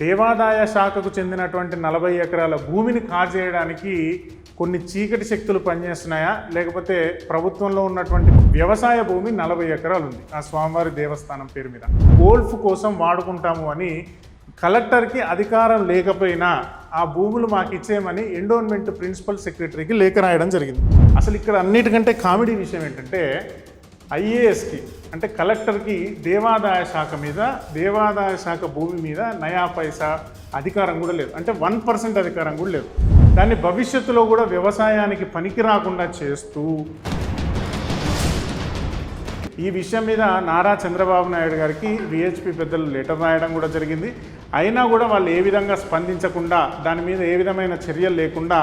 దేవాదాయ శాఖకు చెందినటువంటి నలభై ఎకరాల భూమిని కాజేయడానికి కొన్ని చీకటి శక్తులు పనిచేస్తున్నాయా? లేకపోతే ప్రభుత్వంలో ఉన్నటువంటి వ్యవసాయ భూమి నలభై ఎకరాలు ఉంది ఆ స్వామివారి దేవస్థానం పేరు మీద. గోల్ఫ్ కోసం వాడుకుంటాము అని కలెక్టర్కి అధికారం లేకపోయినా ఆ భూములు మాకు ఇచ్చేయమని ఎండోన్మెంట్ ప్రిన్సిపల్ సెక్రటరీకి లేఖ రాయడం జరిగింది. అసలు ఇక్కడ అన్నిటికంటే కామెడీ విషయం ఏంటంటే ఐఏఎస్కి అంటే కలెక్టర్కి దేవాదాయ శాఖ మీద దేవాదాయ శాఖ భూమి మీద నయా పైసా అధికారం కూడా లేదు. అంటే వన్ పర్సెంట్ అధికారం కూడా లేదు. దాన్ని భవిష్యత్తులో కూడా వ్యవసాయానికి పనికి రాకుండా చేస్తూ ఈ విషయం మీద నారా చంద్రబాబు నాయుడు గారికి విహెచ్పి పెద్దలు లెటర్ రాయడం కూడా జరిగింది. అయినా కూడా వాళ్ళు ఏ విధంగా స్పందించకుండా దాని మీద ఏ విధమైన చర్యలు లేకుండా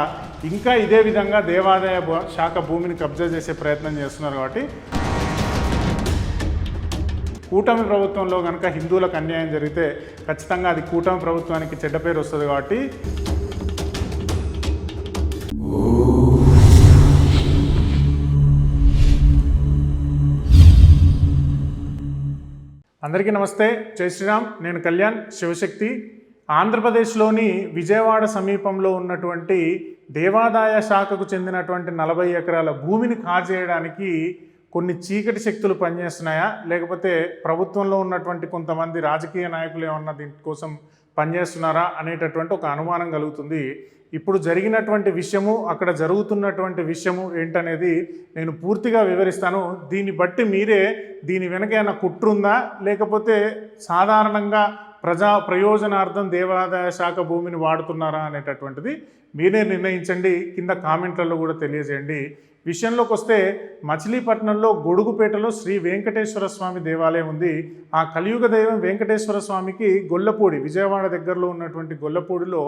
ఇంకా ఇదే విధంగా దేవాదాయ శాఖ భూమిని కబ్జా చేసే ప్రయత్నం చేస్తున్నారు కాబట్టి కూటమి ప్రభుత్వంలో కనుక హిందువులకు అన్యాయం జరిగితే ఖచ్చితంగా అది కూటమి ప్రభుత్వానికి చెడ్డ పేరు వస్తుంది కాబట్టి అందరికీ నమస్తే. జై శ్రీరామ్. నేను కళ్యాణ్ శివశక్తి. ఆంధ్రప్రదేశ్లోని విజయవాడ సమీపంలో ఉన్నటువంటి దేవాదాయ శాఖకు చెందినటువంటి నలభై ఎకరాల భూమిని కాజేయడానికి కొన్ని చీకటి శక్తులు పనిచేస్తున్నాయా? లేకపోతే ప్రభుత్వంలో ఉన్నటువంటి కొంతమంది రాజకీయ నాయకులు ఏమన్నా దీనికోసం పనిచేస్తున్నారా అనేటటువంటి ఒక అనుమానం కలుగుతుంది. ఇప్పుడు జరిగినటువంటి విషయము అక్కడ జరుగుతున్నటువంటి విషయము ఏంటనేది నేను పూర్తిగా వివరిస్తాను. దీన్ని బట్టి మీరే దీని వెనక ఏమైనా కుట్రుందా? లేకపోతే సాధారణంగా ప్రజా ప్రయోజనార్థం దేవాదాయ శాఖ భూమిని వాడుతున్నారా అనేటటువంటిది మీరే నిర్ణయించండి. కింద కామెంట్లలో కూడా తెలియజేయండి. విషయంలోకి వస్తే మచిలీపట్నంలో గొడుగుపేటలో శ్రీ వెంకటేశ్వర స్వామి దేవాలయం ఉంది. ఆ కలియుగ దైవం వెంకటేశ్వర స్వామికి గొల్లపూడి విజయవాడ దగ్గరలో ఉన్నటువంటి గొల్లపూడిలో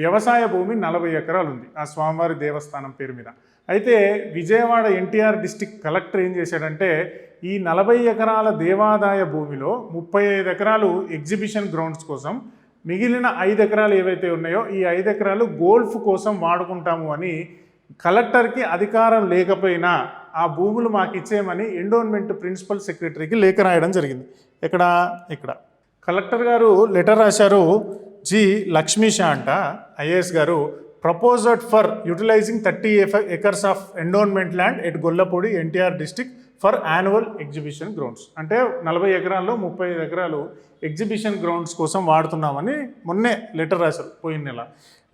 వ్యవసాయ భూమి నలభై ఎకరాలు ఉంది ఆ స్వామివారి దేవస్థానం పేరు మీద. అయితే విజయవాడ ఎన్టీఆర్ డిస్టిక్ కలెక్టర్ ఏం చేశాడంటే ఈ నలభై ఎకరాల దేవాదాయ భూమిలో ముప్పై ఐదు ఎకరాలు ఎగ్జిబిషన్ గ్రౌండ్స్ కోసం మిగిలిన ఐదు ఎకరాలు ఏవైతే ఉన్నాయో ఈ ఐదు ఎకరాలు గోల్ఫ్ కోసం వాడుకుంటాము అని కలెక్టర్కి అధికారం లేకపోయినా ఆ భూములు మాకు ఇచ్చేయమని ఎండోన్మెంట్ ప్రిన్సిపల్ సెక్రటరీకి లేఖ రాయడం జరిగింది. ఇక్కడ ఇక్కడ. కలెక్టర్ గారు లెటర్ రాశారు జి లక్ష్మీ షా అంట IAS garu proposed for utilizing thirty acres of endowment land at Gollapudi NTR district for annual exhibition grounds అంటే నలభై ఎకరాల్లో ముప్పై ఐదు ఎకరాలు ఎగ్జిబిషన్ గ్రౌండ్స్ కోసం వాడుతున్నామని మొన్నే లెటర్ రాశారు పోయిన నెల.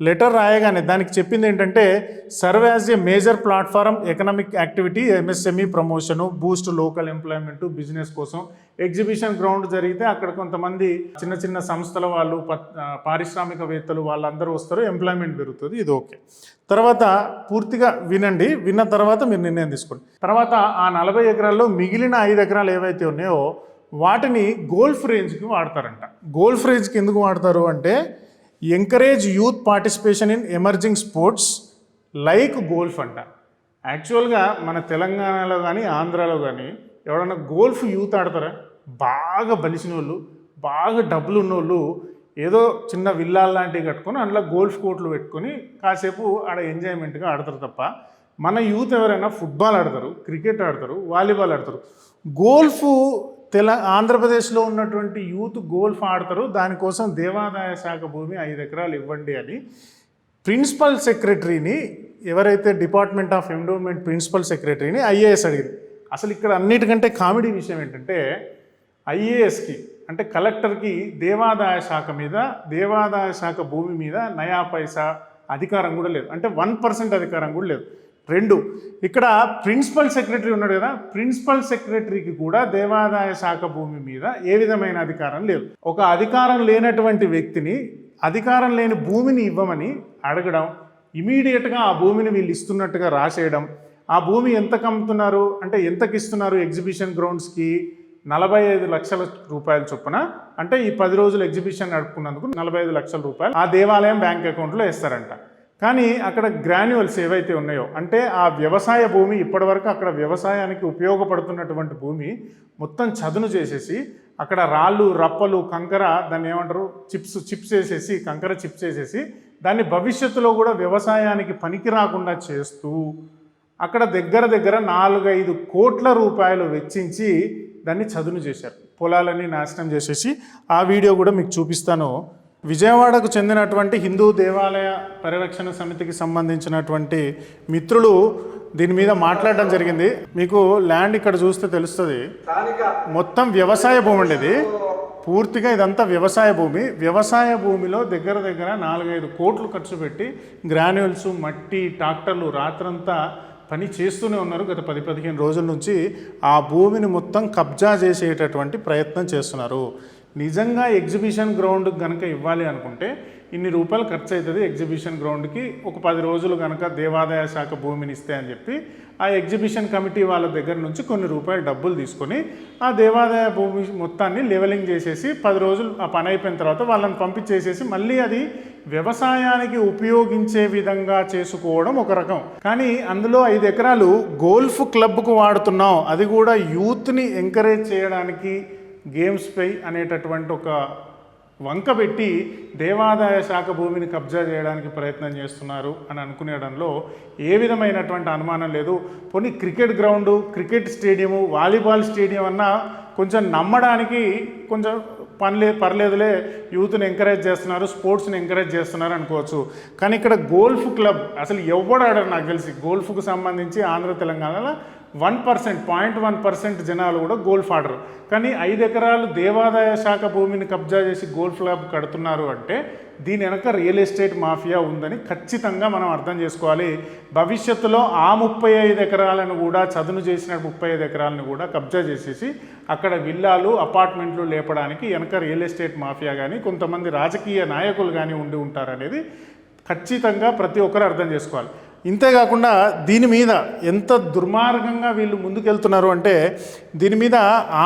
లెటర్ రాయగానే దానికి చెప్పింది ఏంటంటే serve as a major platform economic activity MSME promotion boost local employment business కోసం. ఎగ్జిబిషన్ గ్రౌండ్ జరిగితే అక్కడ కొంతమంది చిన్న చిన్న సంస్థల వాళ్ళు పారిశ్రామికవేత్తలు వాళ్ళందరూ వస్తారు ఎంప్లాయ్మెంట్ పెరుగుతుంది ఇది ఓకే. తర్వాత పూర్తిగా వినండి విన్న తర్వాత మీరు నిర్ణయం తీసుకోండి. తర్వాత ఆ నలభై ఎకరాల్లో మిగిలిన ఐదు ఎకరాలు ఏవైతే ఉన్నాయో వాటిని గోల్ఫ్ రేంజ్కి వాడతారంట. గోల్ఫ్ రేంజ్కి ఎందుకు వాడతారు అంటే encourage youth participation in emerging sports like golf అంట. యాక్చువల్గా మన తెలంగాణలో కానీ ఆంధ్రాలో కానీ ఎవరైనా గోల్ఫ్ యూత్ ఆడతారా? బాగా బలిసిన వాళ్ళు బాగా డబ్బులు ఉన్నోళ్ళు ఏదో చిన్న విల్లాలు లాంటివి కట్టుకొని అందులో గోల్ఫ్ కోర్ట్లు పెట్టుకొని కాసేపు ఆడ ఎంజాయ్మెంట్గా ఆడతారు తప్ప మన యూత్ ఎవరైనా ఫుట్బాల్ ఆడతారు క్రికెట్ ఆడతారు వాలీబాల్ ఆడతారు. గోల్ఫ్ తెల ఆంధ్రప్రదేశ్లో ఉన్నటువంటి యూత్ గోల్ఫ్ ఆడతారు. దానికోసం దేవాదాయ శాఖ భూమి ఐదు ఎకరాలు ఇవ్వండి అని. ప్రిన్సిపల్ సెక్రటరీని ఎవరైతే డిపార్ట్మెంట్ ఆఫ్ ఎండోమెంట్ ప్రిన్సిపల్ సెక్రటరీని ఐఏఎస్ అడిగింది అసలు ఇక్కడ అన్నిటికంటే కామెడీ విషయం ఏంటంటే ఐఏఎస్కి అంటే కలెక్టర్కి దేవాదాయ శాఖ మీద దేవాదాయ శాఖ భూమి మీద నయా పైసా అధికారం కూడా లేదు. అంటే వన్ పర్సెంట్ అధికారం కూడా లేదు. రెండు. ఇక్కడ ప్రిన్సిపల్ సెక్రటరీ ఉన్నాడు కదా ప్రిన్సిపల్ సెక్రటరీకి కూడా దేవాదాయ శాఖ భూమి మీద ఏ విధమైన అధికారం లేదు. ఒక అధికారం లేనటువంటి వ్యక్తిని అధికారం లేని భూమిని ఇవ్వమని అడగడం ఇమీడియట్గా ఆ భూమిని వీళ్ళు ఇస్తున్నట్టుగా రాసేయడం ఆ భూమి ఎంతకు అమ్ముతున్నారు అంటే ఎంతకి ఇస్తున్నారు ఎగ్జిబిషన్ గ్రౌండ్స్కి? నలభై ఐదు లక్షల రూపాయల చొప్పున అంటే ఈ పది రోజులు ఎగ్జిబిషన్ నడుపుకున్నందుకు నలభై ఐదు లక్షల రూపాయలు ఆ దేవాలయం బ్యాంక్ అకౌంట్లో వేస్తారంట. కానీ అక్కడ గ్రాన్యువల్స్ ఏవైతే ఉన్నాయో అంటే ఆ వ్యవసాయ భూమి ఇప్పటివరకు అక్కడ వ్యవసాయానికి ఉపయోగపడుతున్నటువంటి భూమి మొత్తం చదును చేసేసి అక్కడ రాళ్ళు రప్పలు కంకర దాన్ని ఏమంటారు చిప్స్ చిప్స్ వేసేసి కంకర చిప్స్ వేసేసి దాన్ని భవిష్యత్తులో కూడా వ్యవసాయానికి పనికి రాకుండా చేస్తూ అక్కడ దగ్గర దగ్గర నాలుగైదు కోట్ల రూపాయలు వెచ్చించి దాన్ని చదును చేశారు. పొలాలన్నీ నాశనం చేసేసి ఆ వీడియో కూడా మీకు చూపిస్తాను. విజయవాడకు చెందినటువంటి హిందూ దేవాలయ పరిరక్షణ సమితికి సంబంధించినటువంటి మిత్రులు దీని మీద మాట్లాడడం జరిగింది. మీకు ల్యాండ్ ఇక్కడ చూస్తే తెలుస్తుంది. మొత్తం వ్యవసాయ భూమి అండి ఇది. పూర్తిగా ఇదంతా వ్యవసాయ భూమి. వ్యవసాయ భూమిలో దగ్గర దగ్గర నాలుగైదు కోట్లు ఖర్చు పెట్టి గ్రాన్యువల్స్ మట్టి ట్రాక్టర్లు రాత్రంతా పని చేస్తూనే ఉన్నారు గత పది పదిహేను రోజుల నుంచి. ఆ భూమిని మొత్తం కబ్జా చేసేటటువంటి ప్రయత్నం చేస్తున్నారు. నిజంగా ఎగ్జిబిషన్ గ్రౌండ్ కనుక ఇవ్వాలి అనుకుంటే ఇన్ని రూపాయలు ఖర్చు అవుతుంది ఎగ్జిబిషన్ గ్రౌండ్కి ఒక పది రోజులు కనుక దేవాదాయ శాఖ భూమిని ఇస్తే అని చెప్పి ఆ ఎగ్జిబిషన్ కమిటీ వాళ్ళ దగ్గర నుంచి కొన్ని రూపాయలు డబ్బులు తీసుకొని ఆ దేవాదాయ భూమి మొత్తాన్ని లెవెలింగ్ చేసేసి పది రోజులు ఆ పని అయిపోయిన తర్వాత వాళ్ళని పంపించేసేసి మళ్ళీ అది వ్యవసాయానికి ఉపయోగించే విధంగా చేసుకోవడం ఒక రకం. కానీ అందులో ఐదు ఎకరాలు గోల్ఫ్ క్లబ్కు వాడుతున్నాం. అది కూడా యూత్ని ఎంకరేజ్ చేయడానికి గేమ్స్పై అనేటటువంటి ఒక వంక పెట్టి దేవాదాయ శాఖ భూమిని కబ్జా చేయడానికి ప్రయత్నం చేస్తున్నారు అని అనుకునేడంలో ఏ విధమైనటువంటి అనుమానం లేదు. పోనీ cricket ground cricket stadium volleyball stadium అన్నా కొంచెం నమ్మడానికి కొంచెం పనిలే పర్లేదులే యూత్ని ఎంకరేజ్ చేస్తున్నారు స్పోర్ట్స్ని ఎంకరేజ్ చేస్తున్నారు అనుకోవచ్చు. కానీ ఇక్కడ గోల్ఫ్ క్లబ్ అసలు ఎవడు నాకు తెలిసి? గోల్ఫ్కు సంబంధించి ఆంధ్ర తెలంగాణలో one percent point one percent జనాలు కూడా గోల్ఫ్ ఆడరు. కానీ ఐదు ఎకరాలు దేవాదాయ శాఖ భూమిని కబ్జా చేసి గోల్ఫ్ క్లబ్ కడుతున్నారు అంటే దీని వెనక రియల్ ఎస్టేట్ మాఫియా ఉందని ఖచ్చితంగా మనం అర్థం చేసుకోవాలి. భవిష్యత్తులో ఆ ముప్పై ఐదు ఎకరాలను కూడా చదును చేసిన ముప్పై ఐదు ఎకరాలను కూడా కబ్జా చేసేసి అక్కడ విల్లాలు అపార్ట్మెంట్లు లేపడానికి వెనక రియల్ ఎస్టేట్ మాఫియా కానీ కొంతమంది రాజకీయ నాయకులు కానీ ఉండి ఉంటారనేది ఖచ్చితంగా ప్రతి ఒక్కరు అర్థం చేసుకోవాలి. ఇంతేకాకుండా దీని మీద ఎంత దుర్మార్గంగా వీళ్ళు ముందుకెళ్తున్నారు అంటే దీని మీద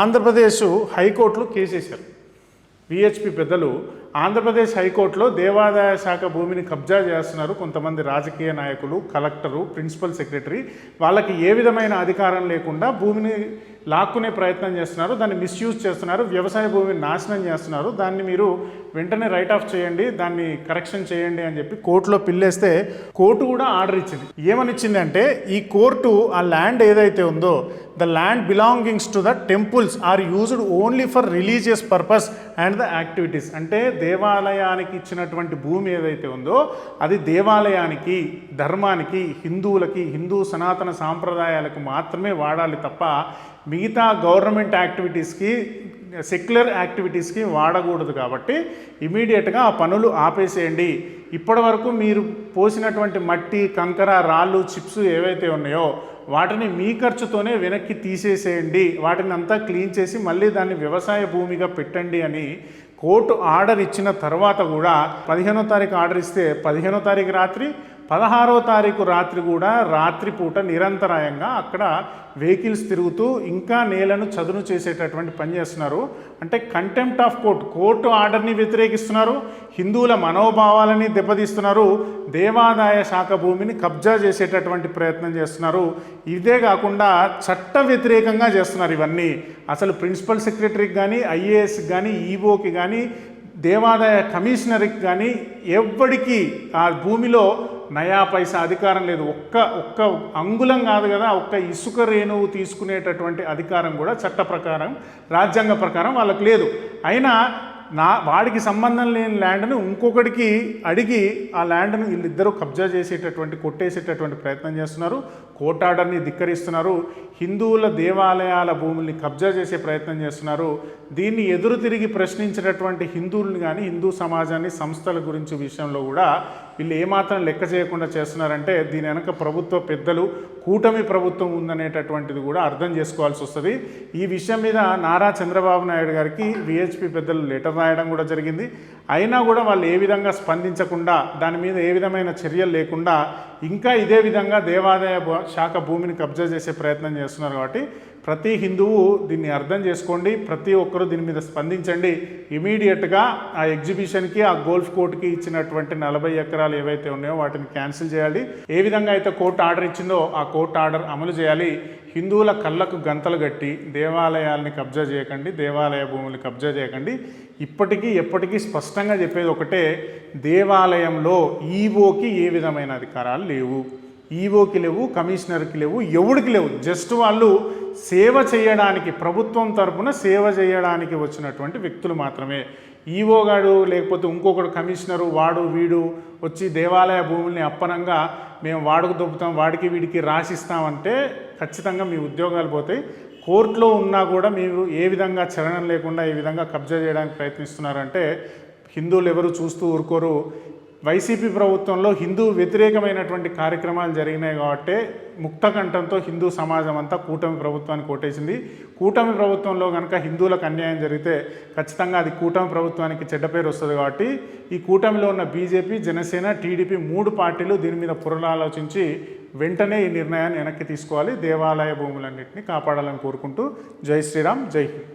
ఆంధ్రప్రదేశ్ హైకోర్టులో కేసేశారు. విహెచ్పి పెద్దలు ఆంధ్రప్రదేశ్ హైకోర్టులో దేవాదాయ శాఖ భూమిని కబ్జా చేస్తున్నారు కొంతమంది రాజకీయ నాయకులు కలెక్టరు ప్రిన్సిపల్ సెక్రటరీ. వాళ్ళకి ఏ విధమైన అధికారం లేకుండా భూమిని లాక్కునే ప్రయత్నం చేస్తున్నారు దాన్ని మిస్యూజ్ చేస్తున్నారు వ్యవసాయ భూమిని నాశనం చేస్తున్నారు. దాన్ని మీరు వెంటనే రైట్ ఆఫ్ చేయండి దాన్ని కరెక్షన్ చేయండి అని చెప్పి కోర్టులో పిల్లేస్తే కోర్టు కూడా ఆర్డర్ ఇచ్చింది. ఏమనిచ్చింది అంటే ఈ కోర్టు ఆ ల్యాండ్ ఏదైతే ఉందో the land belongings to the temples are used only for religious purpose and the activities అంటే దేవాలయానికి ఇచ్చినటువంటి భూమి ఏదైతే ఉందో అది దేవాలయానికి ధర్మానికి హిందువులకి హిందూ సనాతన సాంప్రదాయాలకు మాత్రమే వాడాలి తప్ప మిగతా గవర్నమెంట్ యాక్టివిటీస్కి సెక్యులర్ యాక్టివిటీస్కి వాడకూడదు కాబట్టి ఇమీడియట్గా ఆ పనులు ఆపేసేయండి. ఇప్పటి వరకు మీరు పోసినటువంటి మట్టి కంకర రాళ్ళు చిప్స్ ఏవైతే ఉన్నాయో వాటిని మీ ఖర్చుతోనే వెనక్కి తీసేసేయండి. వాటిని అంతా క్లీన్ చేసి మళ్ళీ దాన్ని వ్యవసాయ భూమిగా పెట్టండి అని కోర్టు ఆర్డర్ ఇచ్చిన తర్వాత కూడా పదిహేనో తారీఖు ఆర్డర్ ఇస్తే పదిహేనో తారీఖు రాత్రి పదహారో తారీఖు రాత్రి కూడా రాత్రిపూట నిరంతరాయంగా అక్కడ వెహికల్స్ తిరుగుతూ ఇంకా నేలను చదును చేసేటటువంటి పని చేస్తున్నారు. అంటే కంటెంప్ట్ ఆఫ్ కోర్ట్ కోర్టు ఆర్డర్ని వ్యతిరేకిస్తున్నారు. హిందువుల మనోభావాలని దెబ్బతీస్తున్నారు. దేవాదాయ శాఖ భూమిని కబ్జా చేసేటటువంటి ప్రయత్నం చేస్తున్నారు. ఇదే కాకుండా చట్ట వ్యతిరేకంగా చేస్తున్నారు ఇవన్నీ. అసలు ప్రిన్సిపల్ సెక్రటరీకి కానీ ఐఏఎస్కి కానీ ఈఓకి కానీ దేవాదాయ కమిషనర్కి కానీ ఎవ్వడికి ఆ భూమిలో నయా పైసా అధికారం లేదు. ఒక్క ఒక్క అంగుళం కాదు కదా ఒక్క ఇసుక రేణువు తీసుకునేటటువంటి అధికారం కూడా చట్ట ప్రకారం రాజ్యాంగ ప్రకారం వాళ్ళకు లేదు. అయినా నా వాడికి సంబంధం లేని ల్యాండ్ను ఇంకొకటికి అడిగి ఆ ల్యాండ్ను వీళ్ళిద్దరూ కబ్జా చేసేటటువంటి కొట్టేసేటటువంటి ప్రయత్నం చేస్తున్నారు. కోర్ట్ ఆర్డర్ని ధిక్కరిస్తున్నారు. హిందువుల దేవాలయాల భూముల్ని కబ్జా చేసే ప్రయత్నం చేస్తున్నారు. దీన్ని ఎదురు తిరిగి ప్రశ్నించినటువంటి హిందువుల్ని కానీ హిందూ సమాజాన్ని సంస్థల గురించి విషయంలో కూడా వీళ్ళు ఏమాత్రం లెక్క చేయకుండా చేస్తున్నారంటే దీని వెనక ప్రభుత్వ పెద్దలు కూటమి ప్రభుత్వం ఉందనేటటువంటిది కూడా అర్థం చేసుకోవాల్సి వస్తుంది. ఈ విషయం మీద నారా చంద్రబాబు నాయుడు గారికి విహెచ్పి పెద్దలు లెటర్ రాయడం కూడా జరిగింది. అయినా కూడా వాళ్ళు ఏ విధంగా స్పందించకుండా దాని మీద ఏ విధమైన చర్యలు లేకుండా ఇంకా ఇదే విధంగా దేవాదాయ శాఖ భూమిని కబ్జా చేసే ప్రయత్నం చేస్తున్నారు కాబట్టి ప్రతి హిందువు దీన్ని అర్థం చేసుకోండి ప్రతి ఒక్కరూ దీని మీద స్పందించండి. ఇమీడియట్గా ఆ ఎగ్జిబిషన్కి ఆ గోల్ఫ్ కోర్టుకి ఇచ్చినటువంటి నలభై ఎకరాలు ఏవైతే ఉన్నాయో వాటిని క్యాన్సిల్ చేయాలి. ఏ విధంగా అయితే కోర్టు ఆర్డర్ ఇచ్చిందో ఆ కోర్టు ఆర్డర్ అమలు చేయాలి. హిందువుల కళ్ళకు గంతలు కట్టి దేవాలయాల్ని కబ్జా చేయకండి దేవాలయ భూముల్ని కబ్జా చేయకండి. ఇప్పటికీ ఎప్పటికీ స్పష్టంగా చెప్పేది ఒకటే దేవాలయంలో ఈవోకి ఏ విధమైన అధికారాలు లేవు. ఈవోకి లేవు కమిషనర్కి లేవు ఎవడికి లేవు. జస్ట్ వాళ్ళు సేవ చేయడానికి ప్రభుత్వం తరపున సేవ చేయడానికి వచ్చినటువంటి వ్యక్తులు మాత్రమే. ఈవో గాడు లేకపోతే ఇంకొకడు కమిషనరు వాడు వీడు వచ్చి దేవాలయ భూముల్ని అప్పనంగా మేము వాడుకు దొబ్బుతాం వాడికి వీడికి రాసిస్తామంటే ఖచ్చితంగా మీ ఉద్యోగాలు పోతాయి. కోర్టులో ఉన్నా కూడా మీరు ఏ విధంగా చలనం లేకుండా ఏ విధంగా కబ్జా చేయడానికి ప్రయత్నిస్తున్నారంటే హిందువులు ఎవరు చూస్తూ ఊరుకోరు. వైసీపీ ప్రభుత్వంలో హిందూ వ్యతిరేకమైనటువంటి కార్యక్రమాలు జరిగినాయి కాబట్టి ముక్త కంఠంతో హిందూ సమాజం అంతా కూటమి ప్రభుత్వాన్ని కోటేసింది కూటమి ప్రభుత్వంలో కనుక హిందువులకు అన్యాయం జరిగితే ఖచ్చితంగా అది కూటమి ప్రభుత్వానికి చెడ్డ పేరు వస్తుంది కాబట్టి ఈ కూటమిలో ఉన్న బీజేపీ జనసేన టీడీపీ మూడు పార్టీలు దీని మీద పునరాలోచించి వెంటనే ఈ నిర్ణయాన్ని వెనక్కి తీసుకోవాలి. దేవాలయ భూములన్నింటినీ కాపాడాలని కోరుకుంటూ జై శ్రీరామ్ జై హింద్.